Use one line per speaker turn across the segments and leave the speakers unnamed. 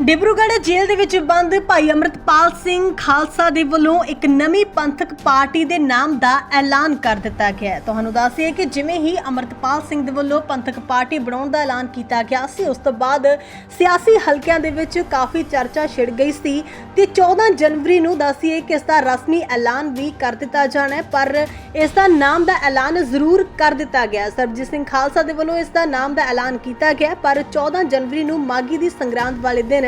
ਡਿਬਰੂਗੜ੍ਹ ਜੇਲ੍ਹ ਦੇ ਵਿੱਚ ਬੰਦ ਭਾਈ ਅਮਰਤਪਾਲ ਸਿੰਘ ਖਾਲਸਾ ਦੇ ਵੱਲੋਂ ਇੱਕ ਨਵੀਂ ਪੰਥਕ ਪਾਰਟੀ ਦੇ ਨਾਮ ਦਾ ਐਲਾਨ ਕਰ ਦਿੱਤਾ ਗਿਆ ਹੈ। ਤੁਹਾਨੂੰ ਦੱਸਿਏ ਕਿ ਜਿਵੇਂ ਹੀ ਅਮਰਤਪਾਲ ਸਿੰਘ ਦੇ ਵੱਲੋਂ ਪੰਥਕ ਪਾਰਟੀ ਬਣਾਉਣ ਦਾ ਐਲਾਨ ਕੀਤਾ ਗਿਆ ਸੀ, ਉਸ ਤੋਂ ਬਾਅਦ ਸਿਆਸੀ ਹਲਕਿਆਂ ਦੇ ਵਿੱਚ ਕਾਫੀ ਚਰਚਾ ਛਿੜ ਗਈ ਸੀ ਤੇ 14 ਜਨਵਰੀ ਨੂੰ ਦੱਸਿਏ ਕਿ ਇਸ ਦਾ ਰਸਮੀ ਐਲਾਨ ਵੀ ਕਰ ਦਿੱਤਾ ਜਾਣਾ ਹੈ, ਪਰ ਇਸ ਦਾ ਨਾਮ ਦਾ ਐਲਾਨ ਜ਼ਰੂਰ ਕਰ ਦਿੱਤਾ ਗਿਆ ਸਰਬਜੀਤ ਸਿੰਘ ਖਾਲਸਾ ਦੇ ਵੱਲੋਂ ਇਸ ਦਾ ਨਾਮ ਦਾ ਐਲਾਨ ਕੀਤਾ ਗਿਆ ਪਰ 14 ਜਨਵਰੀ ਨੂੰ ਮਾਗੀ ਦੀ ਸੰਗਰਾਂਦ ਵਾਲੇ ਦਿਨ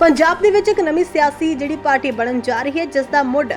ਪੰਜਾਬ ਦੇ ਵਿੱਚ ਇੱਕ ਨਵੀਂ ਸਿਆਸੀ ਜਿਹੜੀ ਪਾਰਟੀ ਬਣਨ ਜਾ ਰਹੀ ਹੈ ਜਿਸ ਦਾ ਮੁੱਢ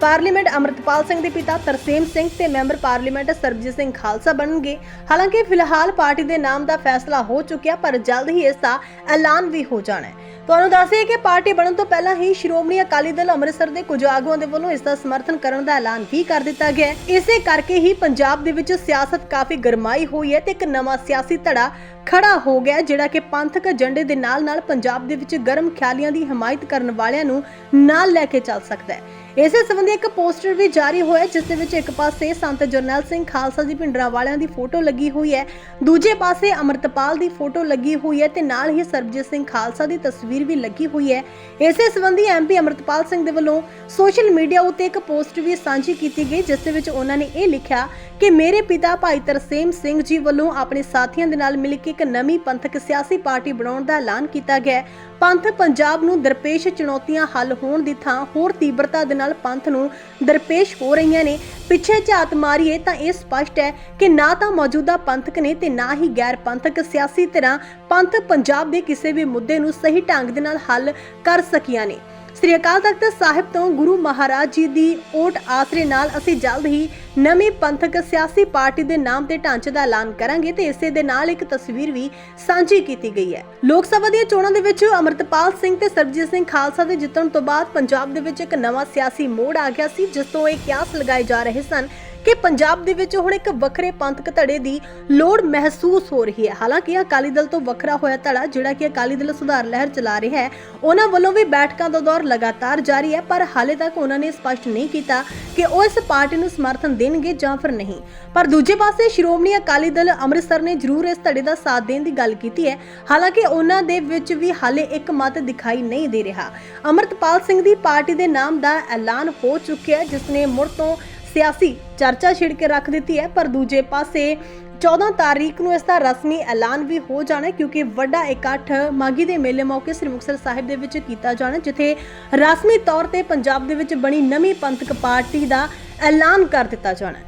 ਪਾਰਲੀਮੈਂਟ ਅਮਰਤਪਾਲ ਸਿੰਘ ਦੇ ਪਿਤਾ ਤਰਸੇਮ ਸਿੰਘ ਤੇ ਮੈਂਬਰ ਪਾਰਲੀਮੈਂਟ ਸਰਬਜੀਤ ਸਿੰਘ ਖਾਲਸਾ ਬਣਨਗੇ। ਹਾਲਾਂਕਿ ਫਿਲਹਾਲ ਪਾਰਟੀ ਦੇ ਨਾਮ ਦਾ ਫੈਸਲਾ ਹੋ ਚੁੱਕਿਆ, ਪਰ ਜਲਦ ਹੀ ਇਸ ਦਾ ਐਲਾਨ ਵੀ ਹੋ ਜਾਣਾ ਹੈ। ਤੁਹਾਨੂੰ ਦੱਸਿਏ ਕਿ ਪਾਰਟੀ ਬਣਨ ਤੋਂ ਪਹਿਲਾਂ ਹੀ ਸ਼੍ਰੋਮਣੀ ਅਕਾਲੀ ਦਲ ਅੰਮ੍ਰਿਤਸਰ ਦੇ ਕੁਝ ਆਗੂਆਂ ਦੇ ਵੱਲੋਂ ਇਸ ਦਾ ਸਮਰਥਨ ਕਰਨ ਦਾ ਐਲਾਨ ਵੀ ਕਰ ਦਿੱਤਾ ਗਿਆ ਇਸੇ ਕਰਕੇ ਹੀ ਪੰਜਾਬ ਦੇ ਵਿੱਚ ਸਿਆਸਤ ਕਾਫੀ ਗਰਮਾਈ ਹੋਈ ਹੈ ਤੇ ਇੱਕ ਨਵਾਂ ਸਿਆਸੀ ਧੜਾ ਖੜਾ ਹੋ ਗਿਆ ਜਿਹੜਾ ਕਿ ਪੰਥਕ ਏਜੰਡੇ ਦੇ ਨਾਲ-ਨਾਲ ਪੰਜਾਬ ਦੇ ਵਿੱਚ ਗਰਮ ਖਿਆਲੀਆਂ ਦੀ ਹਮਾਇਤ ਕਰਨ ਵਾਲਿਆਂ ਨੂੰ ਨਾਲ ਲੈ ਕੇ ਚੱਲ ਸਕਦਾ ਹੈ। ਇਸੇ ਸੰਬੰਧੀ ਇੱਕ ਪੋਸਟਰ ਵੀ ਜਾਰੀ ਹੋਇਆ ਜਿਸ ਦੇ ਵਿੱਚ ਇੱਕ ਪਾਸੇ ਸੰਤ ਜਰਨੈਲ ਸਿੰਘ ਖਾਲਸਾ ਜੀ ਭਿੰਡਰਾਂ ਵਾਲਿਆਂ ਦੀ ਫੋਟੋ ਲੱਗੀ ਹੋਈ ਹੈ, ਦੂਜੇ ਪਾਸੇ ਅਮਰਤਪਾਲ ਦੀ ਫੋਟੋ ਲੱਗੀ ਹੋਈ ਹੈ ਤੇ ਨਾਲ ਹੀ ਸਰਬਜੀਤ ਸਿੰਘ ਖਾਲਸਾ ਦੀ ਤਸਵੀਰ ਵੀ ਲੱਗੀ ਹੋਈ ਹੈ। ਇਸੇ ਸੰਬੰਧੀ ਐਮਪੀ ਅਮਰਤਪਾਲ ਸਿੰਘ ਦੇ ਵੱਲੋਂ ਸੋਸ਼ਲ ਮੀਡੀਆ ਉੱਤੇ ਇੱਕ ਪੋਸਟ ਵੀ ਸਾਂਝੀ ਕੀਤੀ ਗਈ, ਜਿਸ ਦੇ ਵਿੱਚ ਉਹਨਾਂ ਨੇ ਇਹ ਲਿਖਿਆ ਕਿ ਮੇਰੇ ਪਿਤਾ ਭਾਈ ਤਰਸੇਮ ਸਿੰਘ ਜੀ ਵੱਲੋਂ ਆਪਣੇ ਸਾਥੀਆਂ ਦੇ ਨਾਲ ਮਿਲ ਕੇ ਇੱਕ ਨਵੀਂ ਪੰਥਕ ਸਿਆਸੀ ਪਾਰਟੀ ਬਣਾਉਣ ਦਾ ਐਲਾਨ ਕੀਤਾ ਗਿਆ ਪੰਥ ਪੰਜਾਬ ਨੂੰ ਦਰਪੇਸ਼ ਚੁਣੌਤੀਆਂ ਹੱਲ ਹੋਣ ਦੀ ਥਾਂ ਹੋਰ ਤੀਬਰਤਾ ਦੇ ਨਾਲ ਪੰਥ ਨੂੰ ਦਰਪੇਸ਼ ਹੋ ਰਹੀਆਂ ਨੇ। ਪਿੱਛੇ ਝਾਤ ਮਾਰੀਏ ਤਾਂ ਇਹ ਸਪਸ਼ਟ ਹੈ ਕਿ ਨਾ ਤਾਂ ਮੌਜੂਦਾ ਪੰਥਕ ਨੇ ਤੇ ਨਾ ਹੀ ਗੈਰ ਪੰਥਕ ਸਿਆਸੀ ਧਿਰਾਂ ਪੰਥ ਪੰਜਾਬ ਦੇ ਕਿਸੇ ਵੀ ਮੁੱਦੇ ਨੂੰ ਸਹੀ ਢੰਗ ਦੇ ਨਾਲ ਹੱਲ ਕਰ ਸਕੀਆਂ ਨੇ। ਸ੍ਰੀ ਅਕਾਲ ਤਖਤ ਸਾਹਿਬ ਤੋਂ ਗੁਰੂ ਮਹਾਰਾਜ ਜੀ ਦੀ ਓਟ ਆਸਰੇ ਨਾਲ ਅਸੀਂ ਜਲਦ ਹੀ ਨਵੀਂ ਪੰਥਕ ਸਿਆਸੀ ਪਾਰਟੀ ਦੇ ਨਾਮ ਤੇ ਢਾਂਚੇ ਦਾ ਐਲਾਨ ਕਰਾਂਗੇ ਤੇ ਇਸੇ ਦੇ ਨਾਲ ਇੱਕ ਤਸਵੀਰ ਵੀ ਸਾਂਝੀ ਕੀਤੀ ਗਈ ਹੈ। ਲੋਕ ਸਭਾ ਦੀਆਂ ਚੋਣਾਂ ਦੇ ਵਿੱਚ ਅਮਰਤਪਾਲ ਸਿੰਘ ਤੇ ਸਰਬਜੀਤ ਸਿੰਘ ਖਾਲਸਾ ਦੇ ਜਿੱਤਣ ਤੋਂ ਬਾਅਦ ਪੰਜਾਬ ਦੇ ਵਿੱਚ ਇੱਕ ਨਵਾਂ ਸਿਆਸੀ ਮੋੜ ਆ ਗਿਆ ਸੀ, ਜਿਸ ਤੋਂ ਇਹ ਕਿਆਸ ਲਗਾਏ ਜਾ ਰਹੇ ਸਨ। ਕਿ ਪੰਜਾਬ ਦੇ ਵਿੱਚ ਹੁਣ ਇੱਕ ਵੱਖਰੇ ਪੰਥਕ ਧੜੇ ਦੀ ਲੋੜ ਮਹਿਸੂਸ ਹੋ ਰਹੀ ਹੈ। ਹਾਲਾਂਕਿ ਅਕਾਲੀ ਦਲ ਤੋਂ ਵੱਖਰਾ ਹੋਇਆ ਧੜਾ, ਜਿਹੜਾ ਕਿ ਅਕਾਲੀ ਦਲ ਸੁਧਾਰ ਲਹਿਰ ਚਲਾ ਰਿਹਾ ਹੈ, ਉਹਨਾਂ ਵੱਲੋਂ ਵੀ ਬੈਠਕਾਂ ਦਾ ਦੌਰ ਲਗਾਤਾਰ ਜਾਰੀ ਹੈ, ਪਰ ਹਾਲੇ ਤੱਕ ਉਹਨਾਂ ਨੇ ਸਪਸ਼ਟ ਨਹੀਂ ਕੀਤਾ ਕਿ ਉਹ ਇਸ ਪਾਰਟੀ ਨੂੰ ਸਮਰਥਨ ਦੇਣਗੇ ਜਾਂ ਫਿਰ ਨਹੀਂ। ਪਰ ਦੂਜੇ ਪਾਸੇ ਸ਼੍ਰੋਮਣੀ ਅਕਾਲੀ ਦਲ ਅੰਮ੍ਰਿਤਸਰ ਨੇ ਜ਼ਰੂਰ ਇਸ ਧੜੇ ਦਾ ਸਾਥ ਦੇਣ ਦੀ ਗੱਲ ਕੀਤੀ ਹੈ। ਹਾਲਾਂਕਿ ਉਹਨਾਂ ਦੇ ਵਿੱਚ ਵੀ ਹਾਲੇ ਇੱਕ ਮਤ ਦਿਖਾਈ ਨਹੀਂ ਦੇ ਰਿਹਾ। ਅਮਰਤਪਾਲ ਸਿੰਘ ਦੀ ਪਾਰਟੀ ਦੇ ਨਾਮ ਦਾ ਐਲਾਨ ਹੋ ਚੁੱਕਿਆ ਹੈ, ਜਿਸ ਨੇ ਮੁੜ ਤੋਂ ਸਿਆਸੀ ਚਰਚਾ ਛਿੜ ਕੇ ਰੱਖ ਦਿੱਤੀ ਹੈ, ਪਰ ਦੂਜੇ ਪਾਸੇ 14 ਤਾਰੀਖ ਨੂੰ ਇਸ ਦਾ ਰਸਮੀ ਐਲਾਨ ਵੀ ਹੋ ਜਾਣਾ ਕਿਉਂਕਿ ਵੱਡਾ ਇਕੱਠ ਮਾਗੀ ਦੇ ਮੇਲੇ ਮੌਕੇ ਸ੍ਰੀ ਮੁਕਤਸਰ ਸਾਹਿਬ ਦੇ ਵਿੱਚ ਕੀਤਾ ਜਾਣਾ ਜਿੱਥੇ ਰਸਮੀ ਤੌਰ ਤੇ ਪੰਜਾਬ ਦੇ ਵਿੱਚ ਬਣੀ ਨਵੀਂ ਪੰਥਕ ਪਾਰਟੀ ਦਾ ਐਲਾਨ ਕਰ ਦਿੱਤਾ ਜਾਣਾ